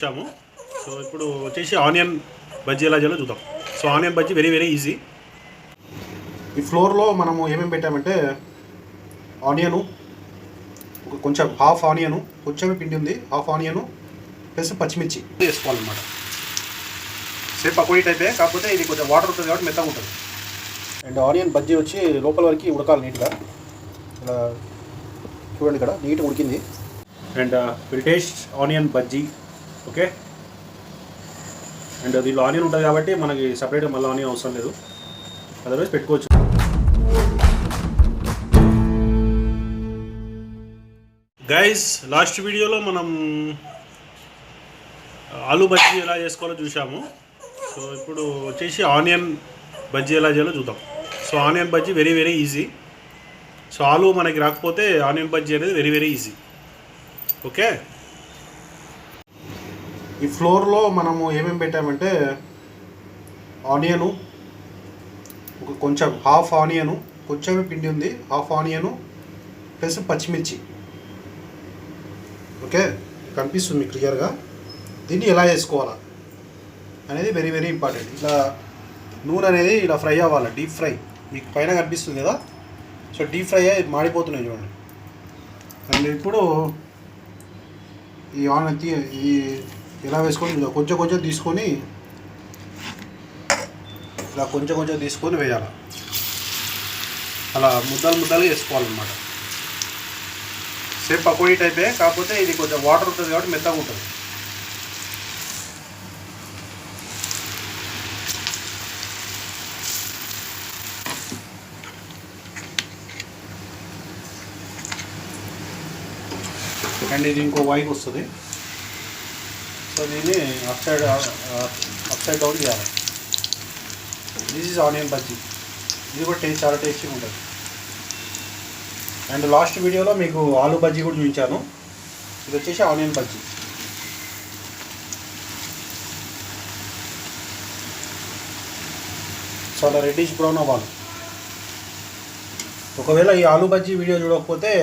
వచ్చాము సో ఇప్పుడు వచ్చేసి ఆనియన్ బజ్జీ ఎలా చేయాలో చూద్దాం. So onion bajji very very easy. ఈ ఫ్లోర్లో మనము ఏమేమి పెట్టామంటే ఆనియను ఒక కొంచెం హాఫ్ ఆనియను కొంచెమే పిండి ఉంది హాఫ్ ఆనియను ప్లస్ పచ్చిమిర్చి వేసుకోవాలన్నమాట. సేమ్ పకోడీ టైపే కాకపోతే ఇది కొంచెం వాటర్ ఉంటుంది కాబట్టి మెత్తగా ఉంటుంది. అండ్ ఆనియన్ బజ్జీ వచ్చి లోపల వరకు ఉడకాలి నీట్గా. ఇలా చూడండి ఇక్కడ నీట్గా ఉడికింది. And will taste onion bajji okay? And దీంట్లో ఆనియన్ ఉంటుంది కాబట్టి మనకి సపరేట్గా మళ్ళీ ఆనియన్ అవసరం లేదు. అదర్వైజ్ పెట్టుకోవచ్చు. గైస్ లాస్ట్ వీడియోలో మనం uh, ఆలు బజ్జీ ఎలా చేసుకోవాలో చూసాము సో ఇప్పుడు వచ్చేసి ఆనియన్ బజ్జీ ఎలా చేయాలో చూద్దాం. So onion bajji very very easy so ఆలు మనకి రాకపోతే ఆనియన్ బజ్జీ అనేది వెరీ వెరీ ఈజీ ఓకే ఈ ఫ్లోర్లో మనము ఏమేమి పెట్టామంటే ఆనియను ఒక కొంచెం హాఫ్ ఆనియను కొంచెమే పిండి ఉంది హాఫ్ ఆనియను ప్లస్ పచ్చిమిర్చి. ఓకే? కనిపిస్తుంది మీకు క్లియర్గా. దీన్ని ఎలా చేసుకోవాలా అనేది వెరీ వెరీ ఇంపార్టెంట్. ఇట్లా నూనె అనేది ఇలా ఫ్రై అవ్వాలి డీప్ ఫ్రై. మీకు పైన కనిపిస్తుంది కదా? సో డీప్ ఫ్రై అయ్యి మాడిపోతున్నాయి చూడండి. అండ్ ఇప్పుడు ఈ ఆనియన్ ఈ ఎలా వేసుకొని ఇలా కొంచెం కొంచెం తీసుకొని ఇలా కొంచెం కొంచెం తీసుకొని వేయాలి. అలా ముద్దలు ముద్దలు వేసుకోవాలన్నమాట. సేమ్ పకోడీ టైపే కాకపోతే ఇది కొంచెం వాటర్ ఉంటుంది కాబట్టి మెత్తగా ఉంటుంది. అండ్ ఇది ఇంకో వైపు వస్తుంది. సో దీన్ని అప్సైడ్ సైడ్ సైడ్ డౌన్ చేయాలి. దిస్ ఈజ్ ఆనియన్ బజ్జీ ఇది కూడా టేస్ట్ చాలా టేస్టీగా ఉంటుంది. అండ్ లాస్ట్ వీడియోలో మీకు ఆలు బజ్జీ కూడా చూపించాను. ఇది వచ్చేసి ఆనియన్ బజ్జీ సో అలా రెడ్డిష్ బ్రౌన్ అవ్వాలి. ఒకవేళ ఈ ఆలు బజ్జీ వీడియో చూడకపోతే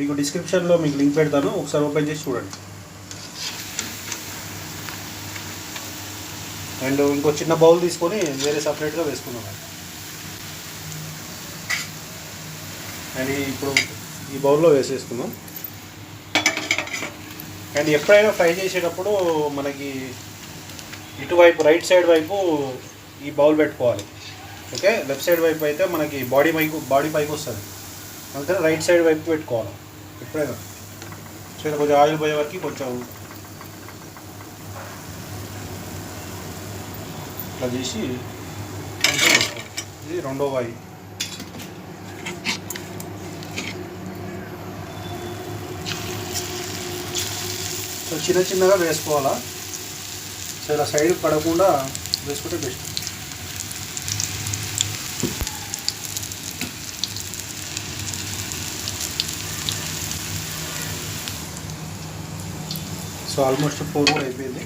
మీకు డిస్క్రిప్షన్లో మీకు లింక్ పెడతాను. ఒకసారి ఓపెన్ చేసి చూడండి. అండ్ ఇంకో చిన్న బౌల్ తీసుకొని వేరే సపరేట్గా వేసుకున్నాం అండ్ ఇప్పుడు ఈ బౌల్లో వేసేసుకున్నాం అండ్ ఎప్పుడైనా ఫ్రై చేసేటప్పుడు మనకి ఇటువైపు రైట్ సైడ్ వైపు ఈ బౌల్ పెట్టుకోవాలి. ఓకే? లెఫ్ట్ సైడ్ వైపు అయితే మనకి బాడీ పైకి బాడీ పైకి వస్తుంది. అందుకని రైట్ సైడ్ వైపు పెట్టుకోవాలి. ఎప్పుడైనా. సో కొంచెం ఆయిల్ పోయే వరకు కొంచెం ఇట్లా చేసి ఇది రెండో వాయి. సో చిన్న చిన్నగా వేసుకోవాలా? సో ఇలా సైడ్ పడకుండా వేసుకుంటే బెస్ట్ సో ఆల్మోస్ట్ ఫోర్ కూడా అయిపోయింది.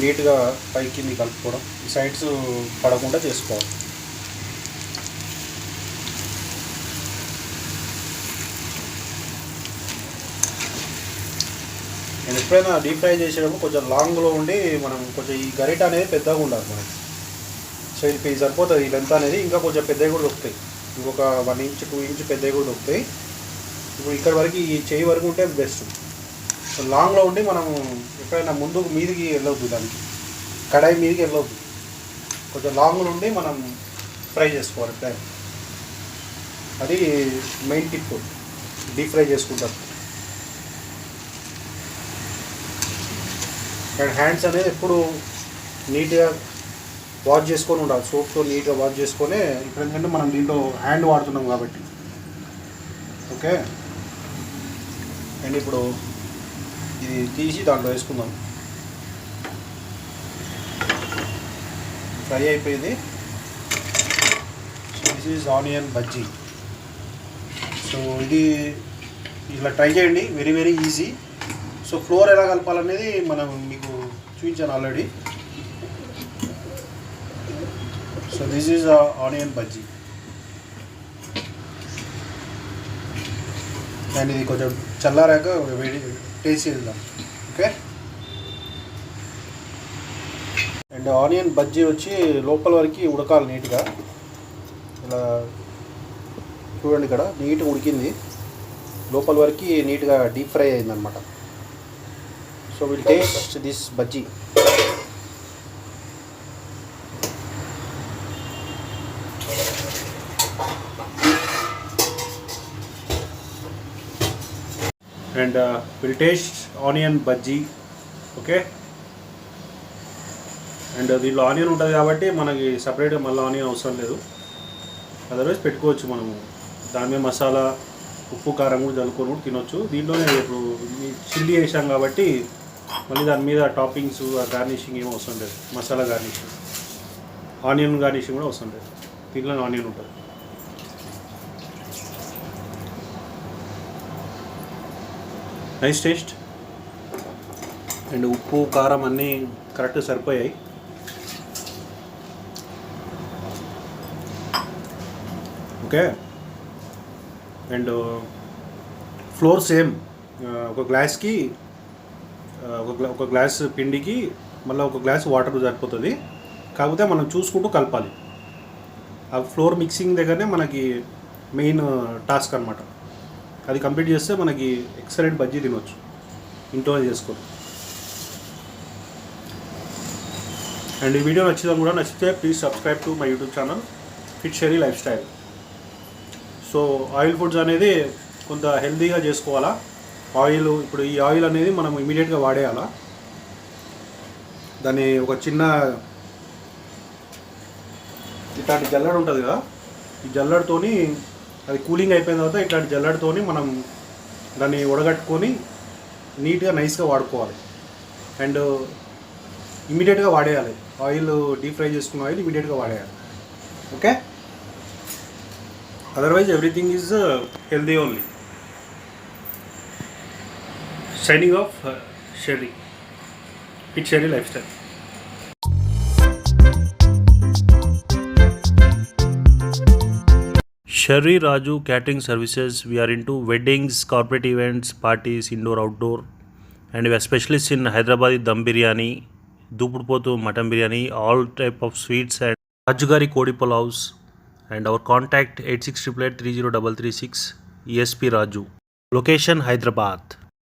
నీట్గా పైకి కింది కలుపుకోవడం. ఈ సైడ్స్ పడకుండా చేసుకోవాలి. నేను ఎప్పుడైనా డీప్ ఫ్రై చేసేటప్పుడు కొంచెం లాంగ్లో ఉండి మనం కొంచెం ఈ గరిట అనేది పెద్దగా ఉండాలి మనకి. సో ఇది సరిపోతుంది. ఈ లెంత్ అనేది ఇంకా కొంచెం పెద్దవి కూడా దొరుకుతాయి. ఇంకొక వన్ ఇంచ్ టూ ఇంచ్ పెద్దవి కూడా దొరుకుతాయి. ఇప్పుడు ఇక్కడ వరకు ఈ చేయి వరకు ఉంటే బెస్ట్. సో లాంగ్లో ఉండి మనం ఎప్పుడైనా ముందుకు మీదికి వెళ్ళవద్దు దానికి. కడాయి మీదికి వెళ్ళవద్దు కొంచెం లాంగ్లో ఉండి మనం ఫ్రై చేసుకోవాలి ఫ్రై అది మెయిన్ టిప్. డీప్ ఫ్రై చేసుకుంటారు అండ్ హ్యాండ్స్ అనేది ఎప్పుడు నీట్గా వాష్ చేసుకొని ఉండాలి. సోప్తో నీట్గా వాష్ చేసుకొని ఇప్పుడు ఎందుకంటే మనం దీంట్లో హ్యాండ్ వాడుతున్నాం కాబట్టి. ఓకే? అండ్ ఇప్పుడు ఇది తీసి దాంట్లో వేసుకుందాం. ఫ్రై అయిపోయింది. This is onion bajji so ఇది ఇలా ట్రై చేయండి. Very very easy so flour ఎలా కలపాలనేది మనం మీకు చూపించాను already so this is onion bajji and ఇది కొంచెం చల్లారాక వేడి టేస్ట్ చేద్దాం. ఓకే అండ్ ఆనియన్ బజ్జీ వచ్చి లోపల వరకు ఉడకాలి నీట్గా. ఇలా చూడండి ఇక్కడ నీట్గా ఉడికింది. లోపల వరకు నీట్గా డీప్ ఫ్రై అయిందనమాట so will taste this bajji. And will taste onion bajji okay and దీంట్లో ఆనియన్ ఉంటుంది కాబట్టి మనకి సపరేట్గా మళ్ళీ ఆనియన్ అవసరం లేదు. అదర్వైజ్ పెట్టుకోవచ్చు మనము. దాని మీద మసాలా ఉప్పు కారం కూడా చల్లుకొని కూడా తినొచ్చు. దీంట్లోనే ఇప్పుడు చిల్లీ వేసాం కాబట్టి మళ్ళీ దాని మీద టాపింగ్స్ గార్నిషింగ్ ఏం అవసరం లేదు. మసాలా గార్నిషింగ్ ఆనియన్ గార్నిషింగ్ కూడా అవసరం లేదు. దీంట్లో ఆనియన్ ఉంటుంది. నైస్ టేస్ట్ అండ్ ఉప్పు కారం అన్నీ కరెక్ట్ సరిపోయాయి. ఓకే. And flour same. ఒక గ్లాస్కి ఒక ఒక గ్లాస్ పిండికి మళ్ళీ ఒక గ్లాస్ వాటర్ సరిపోతుంది. కాకపోతే మనం చూసుకుంటూ కలపాలి. ఆ ఫ్లోర్ మిక్సింగ్ దగ్గరనే మనకి మెయిన్ టాస్క్ అనమాట అది కంప్లీట్ చేస్తే మనకి ఎక్సలెంట్ బజ్జీ తినొచ్చు. ఇంట్లోనే చేసుకోవచ్చు అండ్ ఈ వీడియో నచ్చిందని కూడా నచ్చితే please subscribe to my YouTube channel fit Sherry life style so oil foods అనేది కొంత హెల్తీగా చేసుకోవాలా? ఆయిల్ ఇప్పుడు ఈ ఆయిల్ అనేది మనం ఇమీడియట్గా వాడేయాలా? దాన్ని ఒక చిన్న ఇట్లాంటి జల్లడు ఉంటుంది కదా? ఈ జల్లెడతోని అది కూలింగ్ అయిపోయిన తర్వాత ఇట్లాంటి జల్లెడతోని మనం దాన్ని ఉడగట్టుకొని నీట్గా నైస్గా వాడుకోవాలి. అండ్ ఇమీడియట్గా వాడేయాలి. ఆయిల్ డీప్ ఫ్రై చేసుకున్న ఆయిల్ ఇమీడియట్గా వాడేయాలి. Okay? Otherwise everything is healthy only shining of Sherry it Sherry life style Sherry Raju catering services we are into weddings corporate events parties indoor outdoor and we specialist in Hyderabad dum biryani దూపుడుపోతు mutton biryani all type of sweets and రాజుగారి కోడి pulaos and our contact eight six triple eight three zero double three six ESP Raju location Hyderabad